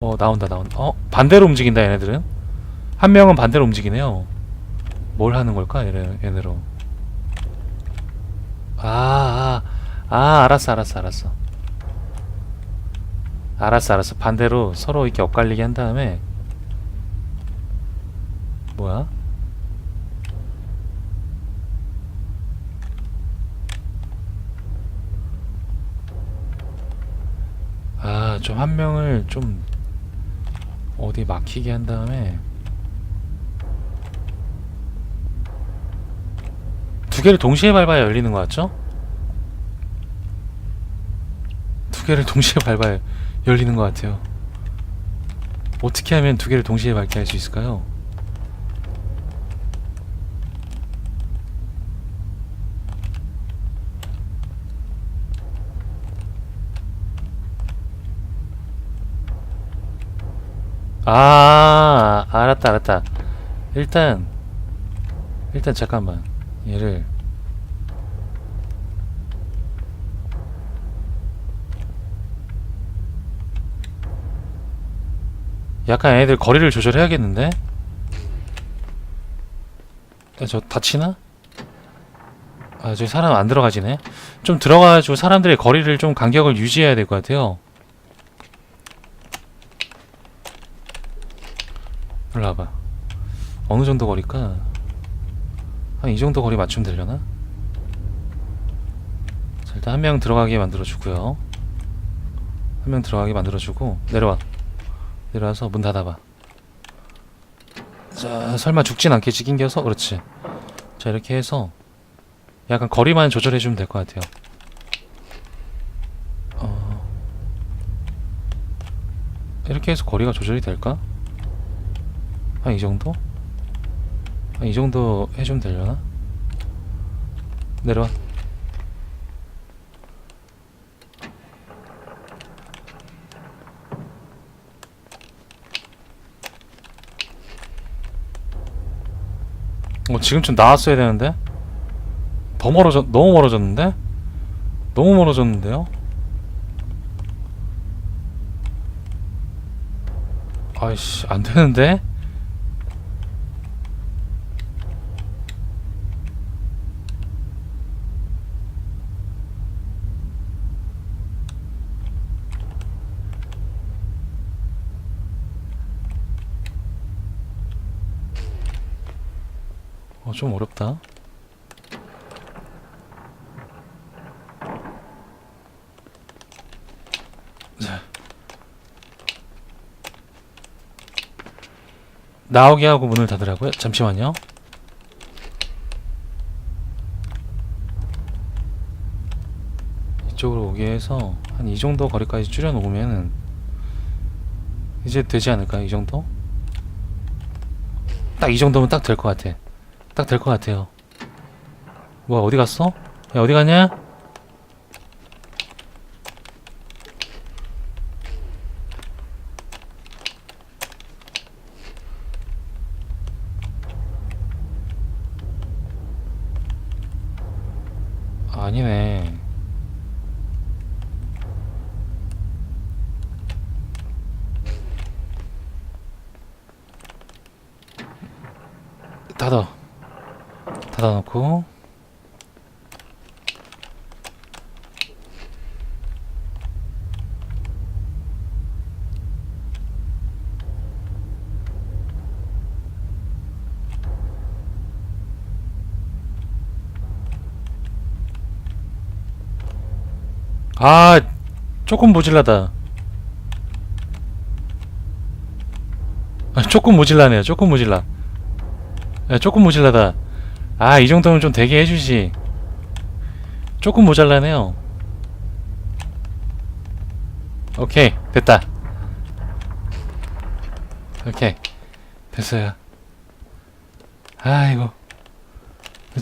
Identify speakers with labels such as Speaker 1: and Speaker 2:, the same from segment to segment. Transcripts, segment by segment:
Speaker 1: 어 나온다 나온다. 어 반대로 움직인다 얘네들은? 한 명은 반대로 움직이네요. 뭘 하는 걸까 얘네, 얘네로? 아, 아, 아 알았어 알았어 알았어. 알았어 알았어. 반대로 서로 이렇게 엇갈리게 한 다음에 뭐야? 아 좀 한 명을 좀 어디 막히게 한 다음에 두 개를 동시에 밟아야 열리는 것 같죠? 두 개를 동시에 밟아야 열리는 것 같아요. 어떻게 하면 두 개를 동시에 밟게 할 수 있을까요? 아, 알았다, 알았다. 일단, 일단 잠깐만. 얘를. 약간 애들 거리를 조절해야겠는데? 야, 저 다치나? 아, 저기 사람 안 들어가지네. 좀 들어가가지고 사람들의 거리를 좀 간격을 유지해야 될 것 같아요. 일로 와봐. 어느 정도 거리까? 한 이 정도 거리 맞추면 되려나? 자, 일단 한 명 들어가게 만들어주고요. 한 명 들어가게 만들어주고 내려와. 내려와서 문 닫아봐. 자, 설마 죽진 않겠지 낑겨서? 그렇지. 자, 이렇게 해서 약간 거리만 조절해주면 될 것 같아요. 어... 이렇게 해서 거리가 조절이 될까? 한 이 정도? 한이 정도 해주면 되려나? 내려와. 어, 지금쯤 나왔어야 되는데? 더 멀어졌, 너무 멀어졌는데? 너무 멀어졌는데요? 아이씨, 안 되는데? 어, 좀 어렵다. 자. 나오게 하고 문을 닫으라고요? 잠시만요. 이쪽으로 오게 해서 한 이 정도 거리까지 줄여 놓으면은 이제 되지 않을까? 이 정도? 딱 이 정도면 딱 될 것 같아. 딱 될 것 같아요. 뭐야 어디 갔어? 야 어디 갔냐? 아니네. 닫아. 닫아 놓고. 아 조금 모질라다. 아, 조금 모질라네요. 조금 모질라. 야, 조금 모질라다 아, 이 정도면 좀 되게 해주지. 조금 모자라네요. 오케이, 됐다. 오케이, 됐어요. 아이고.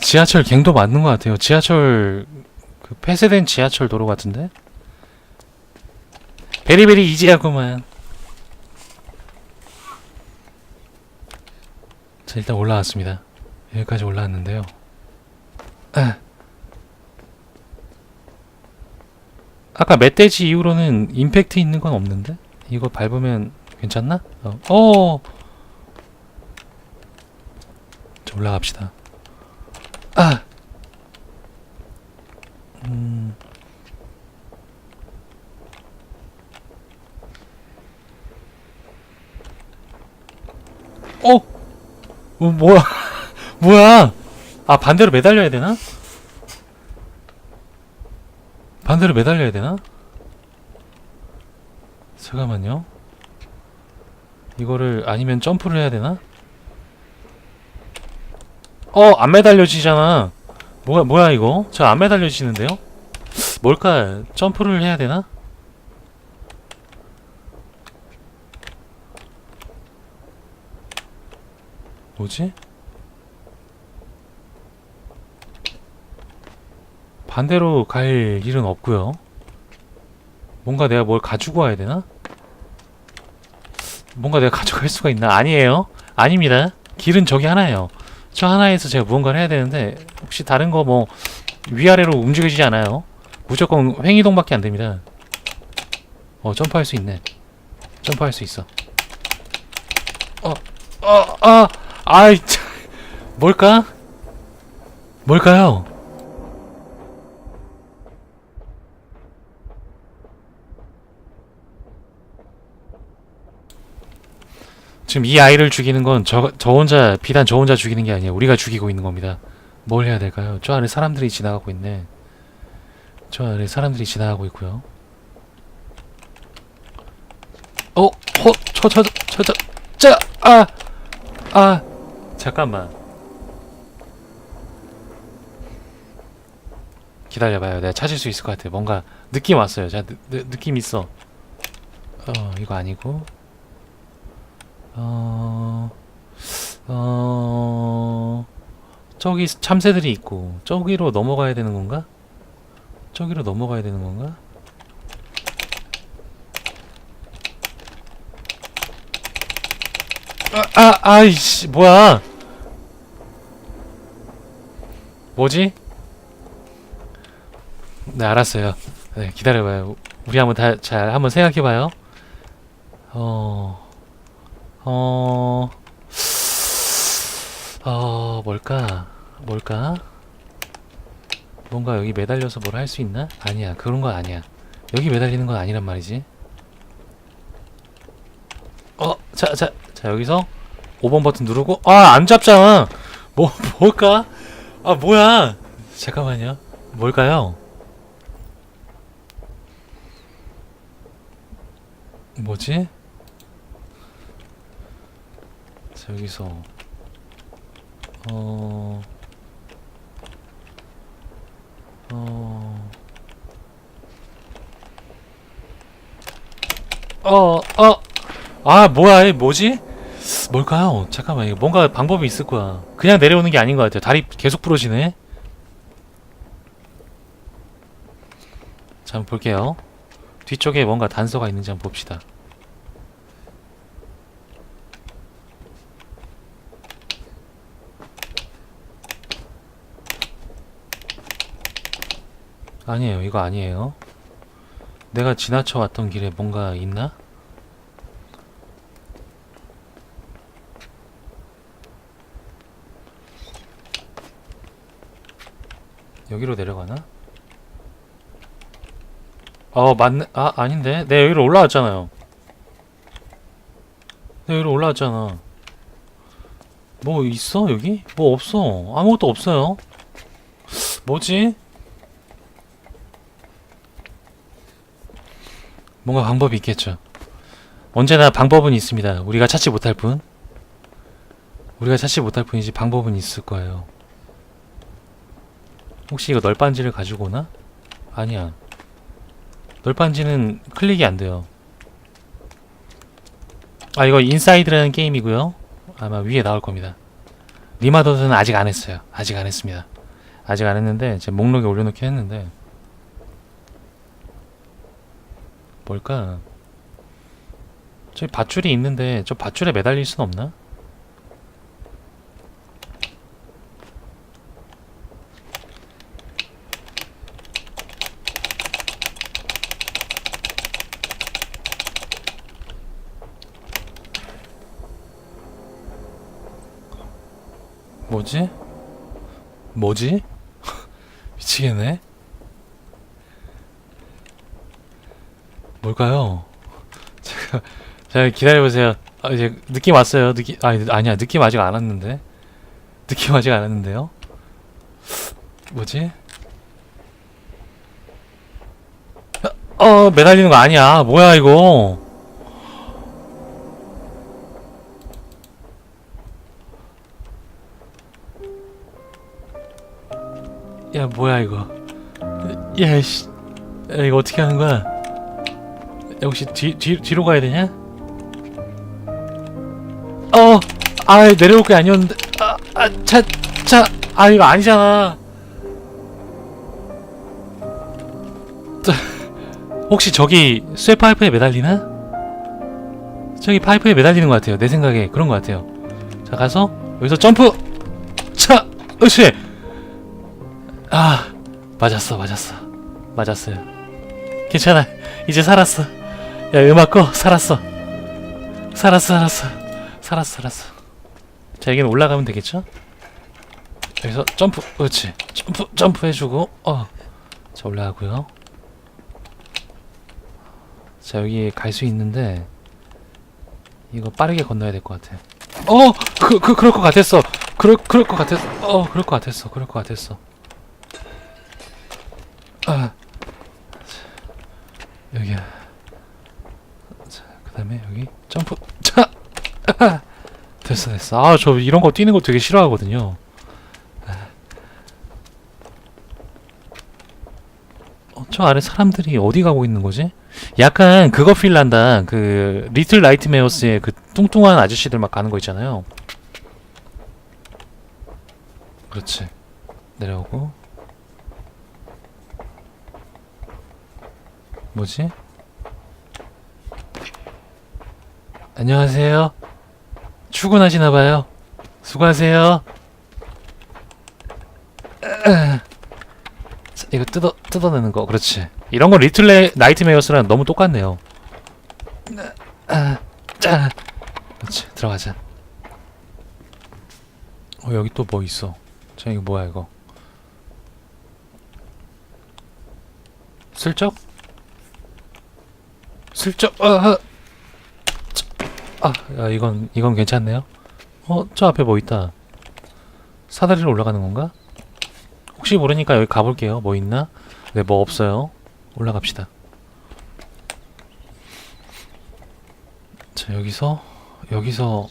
Speaker 1: 지하철 갱도 맞는 것 같아요. 지하철, 그 폐쇄된 지하철 도로 같은데? 베리베리 이지하구만. 자, 일단 올라왔습니다. 여기까지 올라왔는데요. 아. 아까 멧돼지 이후로는 임팩트 있는 건 없는데? 이거 밟으면 괜찮나? 어, 어. 자, 올라갑시다. 아. 음. 어? 어 뭐야? 뭐야? 아 반대로 매달려야 되나? 반대로 매달려야 되나? 잠깐만요. 이거를 아니면 점프를 해야 되나? 어, 안 매달려지잖아. 뭐야, 뭐야 이거? 저 안 매달려지는데요? 뭘까? 점프를 해야 되나? 뭐지? 반대로 갈 일은 없고요. 뭔가 내가 뭘 가지고 와야 되나? 뭔가 내가 가져갈 수가 있나? 아니에요. 아닙니다. 길은 저기 하나예요. 저 하나에서 제가 무언가를 해야 되는데 혹시 다른 거 뭐 위아래로 움직여지지 않아요. 무조건 횡이동밖에 안 됩니다. 어 점프할 수 있네. 점프할 수 있어. 어, 어, 아, 아이, 참. 뭘까? 뭘까요? 지금 이 아이를 죽이는 건 저 저 혼자 비단 저 혼자 죽이는 게 아니에요. 우리가 죽이고 있는 겁니다. 뭘 해야 될까요? 저 안에 사람들이 지나가고 있네. 저 안에 사람들이 지나가고 있고요. 어, 어, 저, 저, 저, 저, 자, 아, 아, 잠깐만. 기다려봐요. 내가 찾을 수 있을 것 같아. 뭔가 느낌 왔어요. 자, 느, 느, 느낌 있어. 어, 이거 아니고. 어, 어, 저기 참새들이 있고, 저기로 넘어가야 되는 건가? 저기로 넘어가야 되는 건가? 아, 아, 아이씨, 뭐야? 뭐지? 네, 알았어요. 네, 기다려봐요. 우리 한번 다, 잘, 한번 생각해봐요. 어, 어, 어, 뭘까? 뭘까? 뭔가 여기 매달려서 뭘 할 수 있나? 아니야, 그런 건 아니야. 여기 매달리는 건 아니란 말이지. 어, 자, 자, 자, 여기서 5번 버튼 누르고, 아, 안 잡잖아! 뭐, 뭘까? 아, 뭐야! 잠깐만요. 뭘까요? 뭐지? 자, 여기서, 어, 어, 어, 어, 아, 뭐야, 이 뭐지? 뭘까요? 잠깐만, 이거 뭔가 방법이 있을 거야. 그냥 내려오는 게 아닌 것 같아요. 다리 계속 부러지네. 자, 한번 볼게요. 뒤쪽에 뭔가 단서가 있는지 한번 봅시다. 아니에요. 이거 아니에요. 내가 지나쳐 왔던 길에 뭔가 있나? 여기로 내려가나? 어, 맞네. 아, 아닌데. 내 여기로 올라왔잖아요. 내 여기로 올라왔잖아. 뭐 있어, 여기? 뭐 없어. 아무것도 없어요. 뭐지? 뭔가 방법이 있겠죠. 언제나 방법은 있습니다. 우리가 찾지 못할 뿐. 우리가 찾지 못할 뿐이지 방법은 있을 거예요. 혹시 이거 널빤지를 가지고 오나? 아니야. 널빤지는 클릭이 안 돼요. 아, 이거 인사이드라는 게임이고요. 아마 위에 나올 겁니다. 리마더는 아직 안 했어요. 아직 안 했습니다. 아직 안 했는데 제 목록에 올려놓긴 했는데 뭘까? 저기 밧줄이 있는데 저 밧줄에 매달릴 순 없나? 뭐지? 뭐지? 미치겠네. 뭘까요? 제가, 자 기다려보세요. 아, 이제 느낌 왔어요. 느낌, 아니, 아니야. 느낌 아직 안 왔는데. 느낌 아직 안 왔는데요? 뭐지? 어, 매달리는 거 아니야. 뭐야, 이거. 야, 뭐야, 이거. 야, 씨. 야, 이거 어떻게 하는 거야? 야, 혹시 뒤, 뒤, 뒤로 가야 되냐? 어! 아, 내려올 게 아니었는데. 아, 아, 차, 차. 아, 이거 아니잖아. 저, 혹시 저기 쇠 파이프에 매달리나? 저기 파이프에 매달리는 것 같아요. 내 생각에 그런 것 같아요. 자, 가서 여기서 점프! 차! 으쌰! 아, 맞았어, 맞았어. 맞았어요. 괜찮아. 이제 살았어. 야, 음악 꺼. 살았어. 살았어, 살았어. 살았어, 살았어. 자, 여기는 올라가면 되겠죠? 여기서 점프. 그렇지. 점프, 점프 해주고, 어. 자, 올라가고요. 자, 여기 갈 수 있는데, 이거 빠르게 건너야 될 것 같아. 어! 그, 그, 그럴 것 같았어. 그럴, 그럴 것 같았어. 어, 그럴 것 같았어. 그럴 것 같았어. 아. 자, 여기야. 다음에 여기 점프. 자! 아, 됐어, 됐어. 아, 저 이런 거 뛰는 거 되게 싫어하거든요. 아. 어, 저 아래 사람들이 어디 가고 있는 거지? 약간 그거 필 난다. 그 리틀 나이트 메어스의 그 뚱뚱한 아저씨들 막 가는 거 있잖아요. 그렇지. 내려오고. 뭐지? 안녕하세요. 출근하시나 봐요. 수고하세요. 자, 이거 뜯어 뜯어내는 거 그렇지. 이런 건 리틀 레- 나이트메어스랑 너무 똑같네요. 아, 자, 그렇지 들어가자. 어 여기 또 뭐 있어? 저 이거 뭐야 이거? 슬쩍? 슬쩍 아, 아, 아 이건 이건 괜찮네요. 어, 저 앞에 뭐 있다. 사다리로 올라가는 건가? 혹시 모르니까 여기 가볼게요. 뭐 있나? 네, 뭐 없어요. 올라갑시다. 자, 여기서 여기서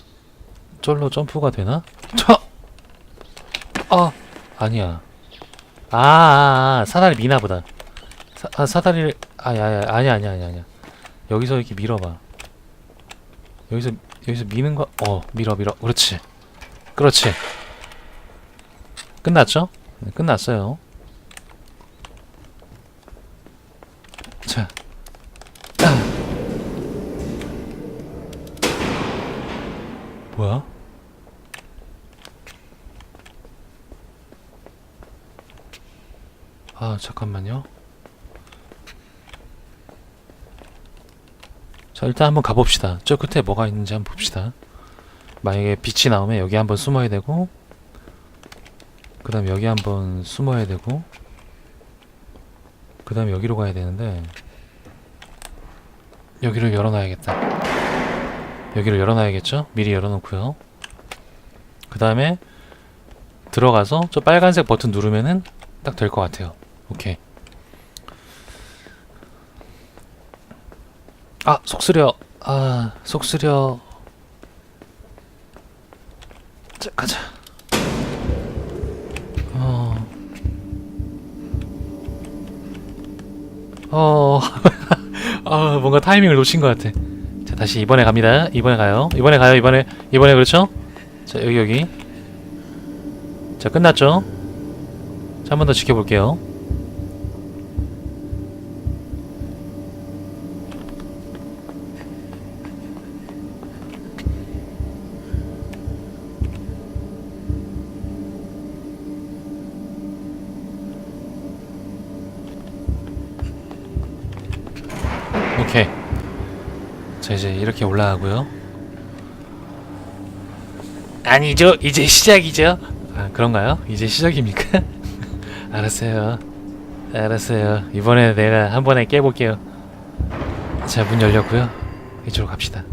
Speaker 1: 쫄로 점프가 되나? 저, 아, 아니야. 아, 아, 아 사다리 미나 보다. 사, 아, 사다리를 아, 야, 야, 아니야, 아니야, 아니야, 아니야. 여기서 이렇게 밀어봐. 여기서 여기서 미는 거, 어, 밀어, 밀어. 그렇지, 그렇지. 끝났죠? 네, 끝났어요. 자, 뭐야? 아, 잠깐만요. 자, 일단 한번 가봅시다. 저 끝에 뭐가 있는지 한번 봅시다. 만약에 빛이 나오면 여기 한번 숨어야 되고, 그 다음 여기 한번 숨어야 되고, 그 다음에 여기로 가야 되는데, 여기를 열어놔야겠다. 여기를 열어놔야겠죠? 미리 열어놓고요. 그 다음에 들어가서 저 빨간색 버튼 누르면은 딱 될 것 같아요. 오케이. 아, 속쓰려. 아, 속쓰려. 자, 가자. 어. 어. 아, 뭔가 타이밍을 놓친 것 같아. 자, 다시 이번에 갑니다. 이번에 가요. 이번에 가요. 이번에 이번에 그렇죠? 자, 여기 여기. 자, 끝났죠? 자, 한 번 더 지켜볼게요. 오케이. 자, 이제 이렇게 올라가고요. 아니죠. 이제 시작이죠. 아, 그런가요? 이제 시작입니까? 알았어요. 알았어요. 이번에 내가 한 번에 깨볼게요. 자, 문 열렸고요. 이쪽으로 갑시다.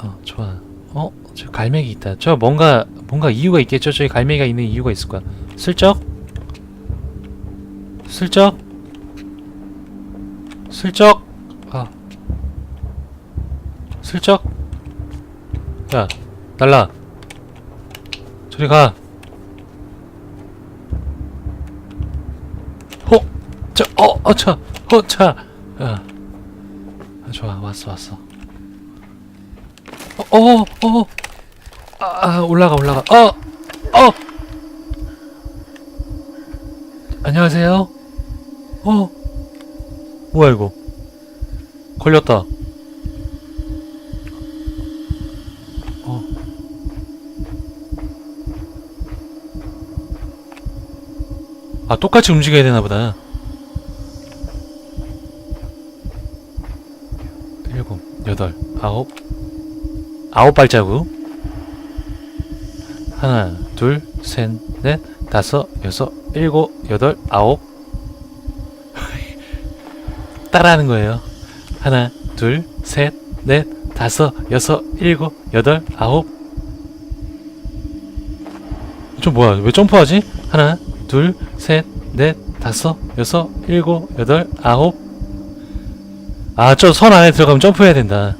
Speaker 1: 어, 좋아. 어, 저 갈매기 있다. 저 뭔가 뭔가 이유가 있겠죠? 저기 갈매기가 있는 이유가 있을 거야. 슬쩍? 슬쩍? 슬쩍? 아. 슬쩍? 야, 날라. 저리 가. 어, 저, 어, 어, 차, 어, 차. 야. 아, 좋아, 왔어, 왔어. 어, 어, 어. 아, 아, 올라가, 올라가. 어, 어. 안녕하세요. 어. 뭐야 이거? 걸렸다. 어. 아, 똑같이 움직여야 되나 보다. 일곱, 여덟, 아홉, 아홉 발자국. 하나, 둘, 셋, 넷, 다섯, 여섯, 일곱, 여덟, 아홉. 따라하는 거예요. 하나, 둘, 셋, 넷, 다섯, 여섯, 일곱, 여덟, 아홉. 저 뭐야? 왜 점프하지? 하나, 둘, 셋, 넷, 다섯, 여섯, 일곱, 여덟, 아홉. 아, 저 선 안에 들어가면 점프해야 된다.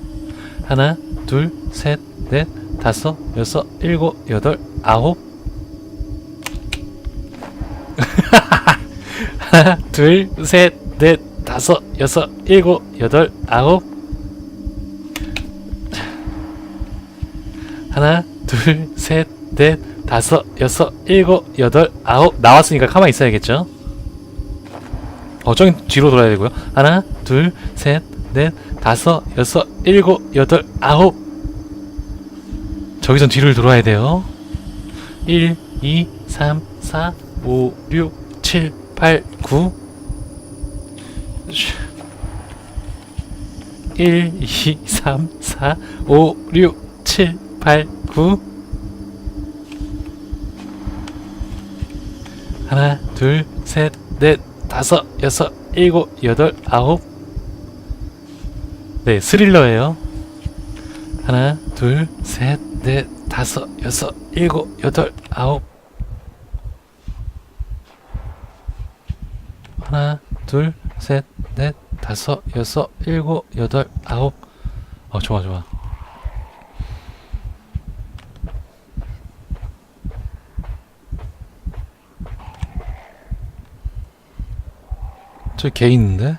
Speaker 1: 하나, 둘, 셋, 넷, 다섯, 여섯, 일곱, 여덟, 아홉. 하나, 둘, 셋, 넷, 다섯, 여섯, 일곱, 여덟, 아홉. 하나, 둘, 셋, 넷, 다섯, 여섯, 일곱, 여덟, 아홉. 나왔으니까 가만히 있어야겠죠? 어, 저긴 뒤로 돌아야 되고요. 하나, 둘, 셋, 넷, 다섯, 여섯, 일곱, 여덟, 아홉. 저기선 뒤를 돌아야 돼요. 1, 2, 3, 4, 5, 6, 7, 8, 9. 1, 2, 3, 4, 5, 6, 7, 8, 9. 하나, 둘, 셋, 넷, 다섯, 여섯, 일곱, 여덟, 아홉. 네, 스릴러예요. 하나, 둘, 셋, 넷, 다섯, 여섯, 일곱, 여덟, 아홉. 하나, 둘, 셋, 넷, 다섯, 여섯, 일곱, 여덟, 아홉. 어, 좋아, 좋아. 저기 개 있는데?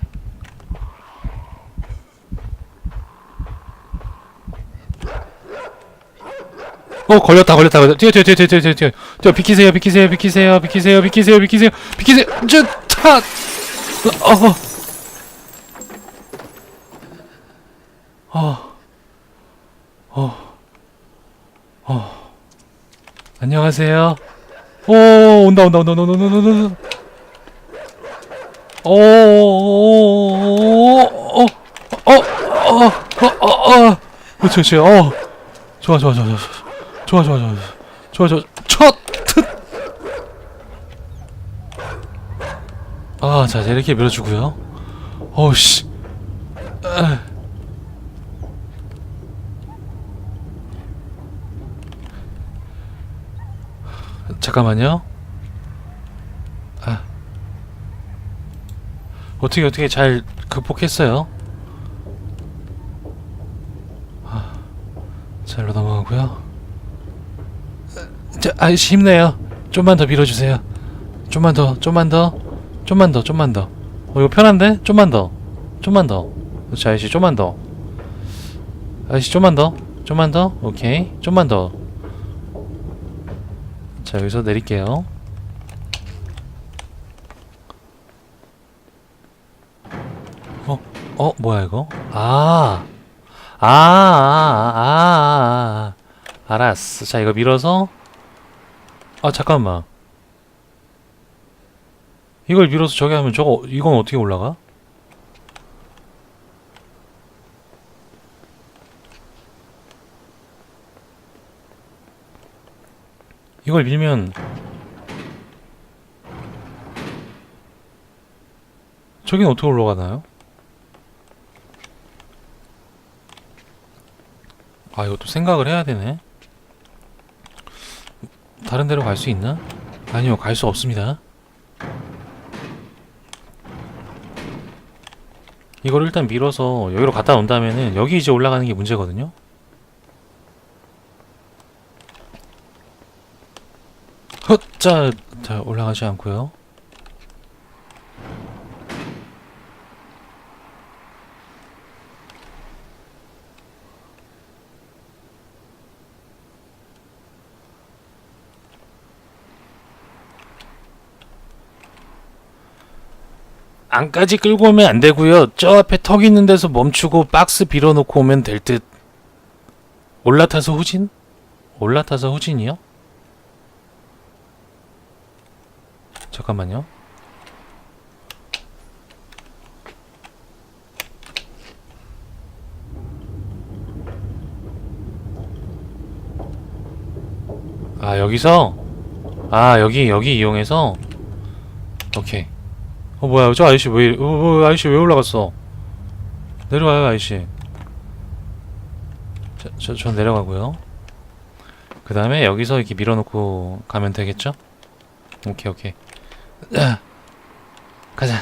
Speaker 1: 어 걸렸다 걸렸다 걸렸다 뛰어 뛰어 뛰어 뛰어 뛰어 뛰어 뛰어 비키세요 비키세요 비키세요 비키세요 비키세요 비키세요 비키세요 저차 어. 어. 어. 어. 안녕하세요. 오, 온다, 온다, 온다, 온다, 온다, 온다, 온다. 오, 오, 오, 어, 어, 어, 어, 어, 어. 그렇지, 그렇지. 어. 좋아, 좋아, 좋아, 좋아. 좋아, 좋아, 좋아. 좋아, 좋아. 첫! 트! 아, 자, 이렇게 밀어주고요. 어우, 씨. 아. 잠깐만요. 어떻게 어떻게 잘 극복했어요. 아, 잘로 넘어가고요. 자, 아이씨 힘내요. 좀만 더 밀어주세요. 좀만 더, 좀만 더, 좀만 더, 좀만 더. 어 이거 편한데? 좀만 더, 좀만 더. 자, 아이씨 좀만 더. 아이씨 좀만 더, 좀만 더. 오케이, 좀만 더. 자 여기서 내릴게요. 어, 어 뭐야 이거? 아, 아, 아, 아, 아, 아. 알았어. 자 이거 밀어서. 아 잠깐만. 이걸 밀어서 저기 하면 저거 이건 어떻게 올라가? 이걸 밀면 저긴 어떻게 올라가나요? 아 이것도 생각을 해야 되네. 다른 데로 갈 수 있나? 아니요 갈 수 없습니다. 이걸 일단 밀어서 여기로 놓은 다음에는 여기 이제 올라가는 게 문제거든요. 헛 자 자 올라가지 않고요 안까지 끌고 오면 안 되고요. 저 앞에 턱 있는 데서 멈추고 박스 빌어놓고 오면 될 듯. 올라타서 후진? 올라타서 후진이요? 잠깐만요. 아 여기서 아 여기 여기 이용해서 오케이 어 뭐야 저 아저씨 왜 이래- 어, 어, 아저씨 왜 올라갔어? 내려와요 아저씨. 저, 저, 전 내려가고요. 그 다음에 여기서 이렇게 밀어놓고 가면 되겠죠? 오케이 오케이. 아, 가자.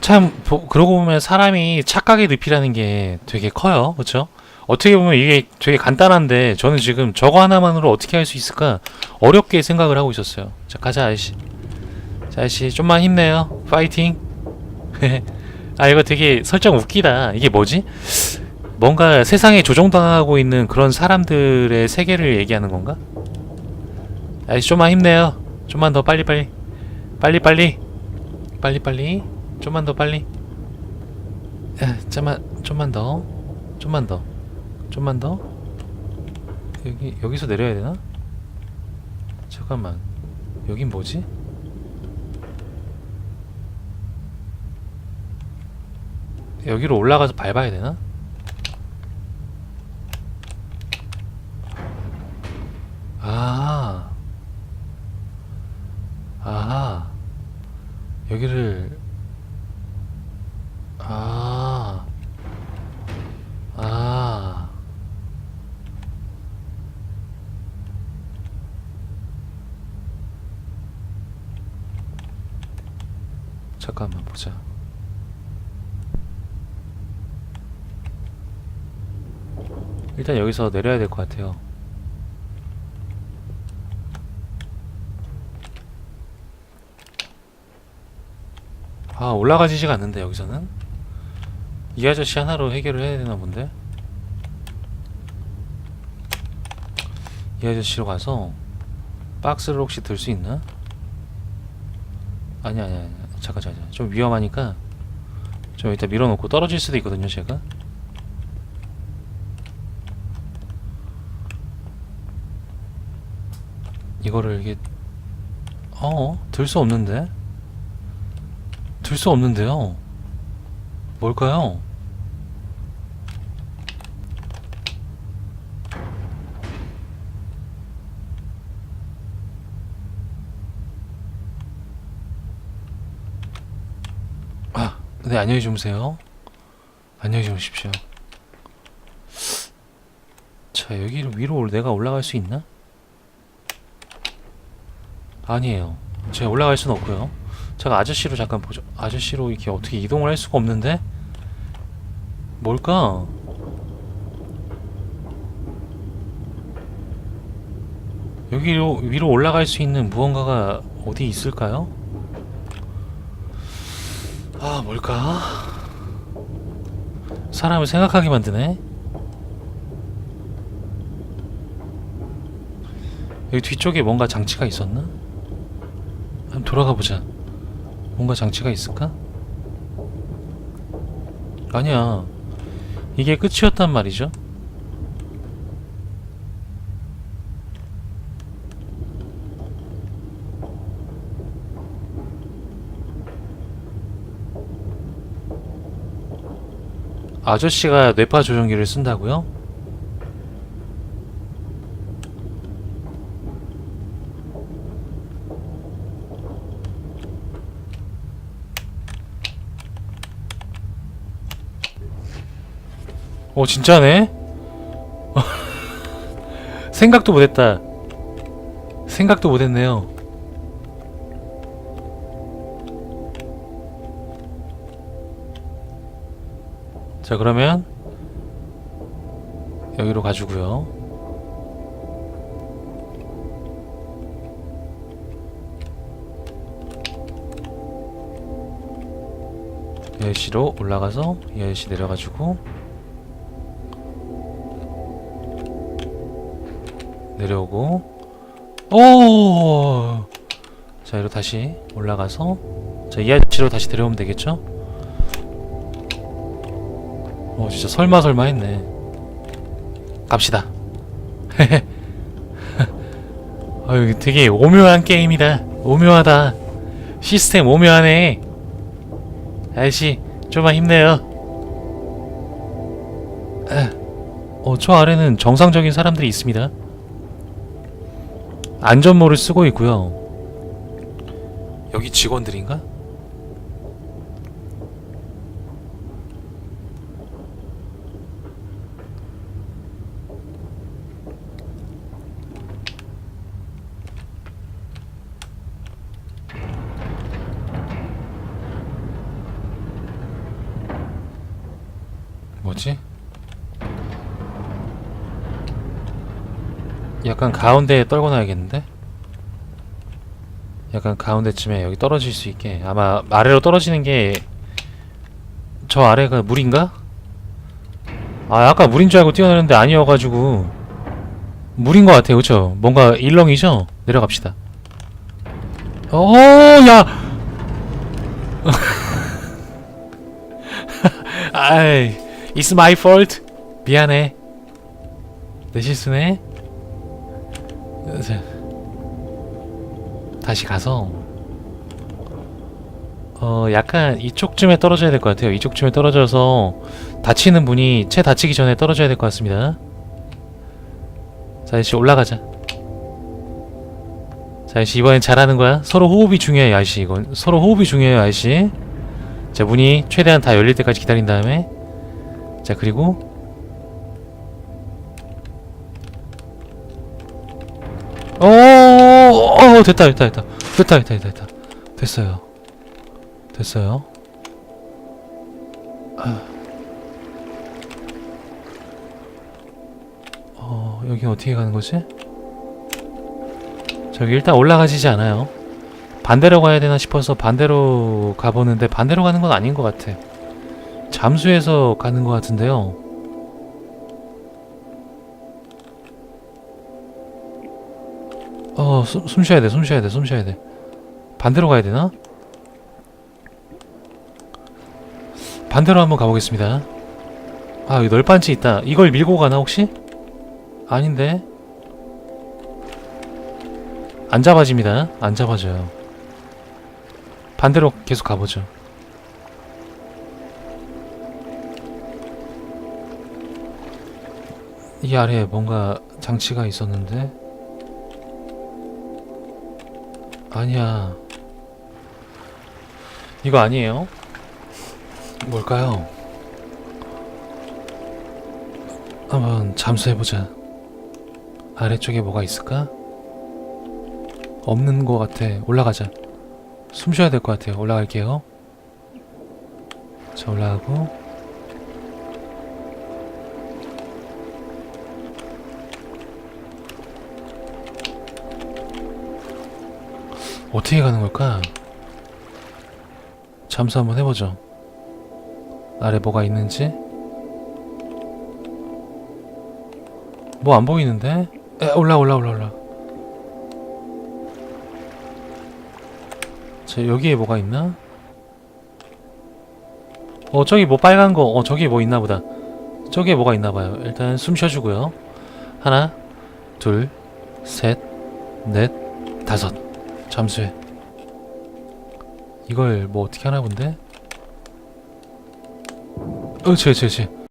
Speaker 1: 참 보, 그러고 보면 사람이 착각의 늪이라는 게 되게 커요. 그쵸? 어떻게 보면 이게 되게 간단한데 저는 지금 저거 하나만으로 어떻게 할 수 있을까 어렵게 생각을 하고 있었어요. 자 가자 아저씨 자 아저씨 좀만 힘내요. 파이팅. 아 이거 되게 설정 웃기다. 이게 뭐지? 뭔가 세상에 조종당하고 있는 그런 사람들의 세계를 얘기하는 건가? 아저씨 좀만 힘내요. 좀만 더 빨리빨리. 빨리빨리. 빨리빨리. 좀만 더 빨리. 아, 잠만 좀만 더. 좀만 더. 좀만 더. 여기 여기서 내려야 되나? 잠깐만. 여긴 뭐지? 여기로 올라가서 밟아야 되나? 아, 아, 여기를, 아, 아, 잠깐만 보자. 일단 여기서 내려야 될 것 같아요. 아 올라가지지가 않는데 여기서는? 이 아저씨 하나로 해결을 해야 되나 본데? 이 아저씨로 가서 박스를 혹시 들 수 있나? 아니 아니 아니 잠깐 잠깐. 좀 위험하니까 좀 이따 밀어놓고 떨어질 수도 있거든요 제가 이거를 이게 어? 들 수 없는데? 들 수 없는데요. 뭘까요? 아, 네, 안녕히 주무세요. 안녕히 주무십시오. 자, 여기를 위로 올- 내가 올라갈 수 있나? 아니에요. 제가 올라갈 수는 없고요. 제가 아저씨로 잠깐 보죠. 아저씨로 이렇게 어떻게 이동을 할 수가 없는데? 뭘까? 여기로 위로 올라갈 수 있는 무언가가 어디 있을까요? 아, 뭘까? 사람을 생각하게 만드네. 여기 뒤쪽에 뭔가 장치가 있었나? 돌아가 보자. 뭔가 장치가 있을까? 아니야. 이게 끝이었단 말이죠. 아저씨가 뇌파 조종기를 쓴다고요? 어 진짜네? 생각도 못했다. 생각도 못했네요. 자 그러면 여기로 가지고요. 열시로 올라가서 열시 내려가지고 내려오고. 오! 자 이로 다시 올라가서 자 이하치로 다시 데려오면 되겠죠? 어 진짜 설마 설마 했네. 갑시다. 아유 되게 오묘한 게임이다. 오묘하다. 시스템 오묘하네. 아저씨 좀만 힘내요. 어 저 아래는 정상적인 사람들이 있습니다 안전모를 쓰고 있고요. 여기 직원들인가? 약간 가운데에 떨고 놔야겠는데? 약간 가운데쯤에 여기 떨어질 수 있게 아마 아래로 떨어지는 게 저 아래가 물인가? 아 아까 물인 줄 알고 뛰어내렸는데 아니어가지고 물인 것 같아요 그쵸? 뭔가 일렁이죠? 내려갑시다 오야 아이 It's my fault 미안해 내 실수네 자, 다시 가서 어 약간 이쪽쯤에 떨어져야 될 것 같아요. 이쪽쯤에 떨어져서 다치는 분이 채 다치기 전에 떨어져야 될 것 같습니다. 자 이씨 올라가자. 자 이씨 이번엔 잘하는 거야. 서로 호흡이 중요해요, 아저씨 이건 서로 호흡이 중요해요, 아저씨. 자 문이 최대한 다 열릴 때까지 기다린 다음에 자 그리고 오, 어, 됐다, 됐다, 됐다, 됐다, 됐다, 됐다, 됐다, 됐어요, 됐어요. 아. 어, 여기 어떻게 가는 거지? 저기 일단 올라가지지 않아요. 반대로 가야 되나 싶어서 반대로 가보는데 반대로 가는 건 아닌 것 같아. 잠수해서 가는 것 같은데요. 어, 숨, 숨 쉬어야 돼, 숨 쉬어야 돼, 숨 쉬어야 돼. 반대로 가야 되나? 반대로 한번 가보겠습니다. 아, 여기 널빤지 있다. 이걸 밀고 가나, 혹시? 아닌데. 안 잡아집니다. 안 잡아져요. 반대로 계속 가보죠. 이 아래에 뭔가 장치가 있었는데 아니야. 이거 아니에요? 뭘까요? 한번 잠수해보자. 아래쪽에 뭐가 있을까? 없는 것 같아. 올라가자. 숨 쉬어야 될 것 같아요. 올라갈게요. 자 올라가고 어떻게 가는 걸까? 잠수 한번 해보죠. 아래 뭐가 있는지? 뭐 안 보이는데? 에, 올라 올라 올라 올라. 저 여기에 뭐가 있나? 어 저기 뭐 빨간 거, 어 저기 뭐 있나 보다. 저기에 뭐가 있나 봐요. 일단 숨 쉬어주고요. 하나, 둘, 셋, 넷, 다섯. 잠수해. 이걸 뭐 어떻게 하나 본데? 어, 쟤, 쟤, 쟤.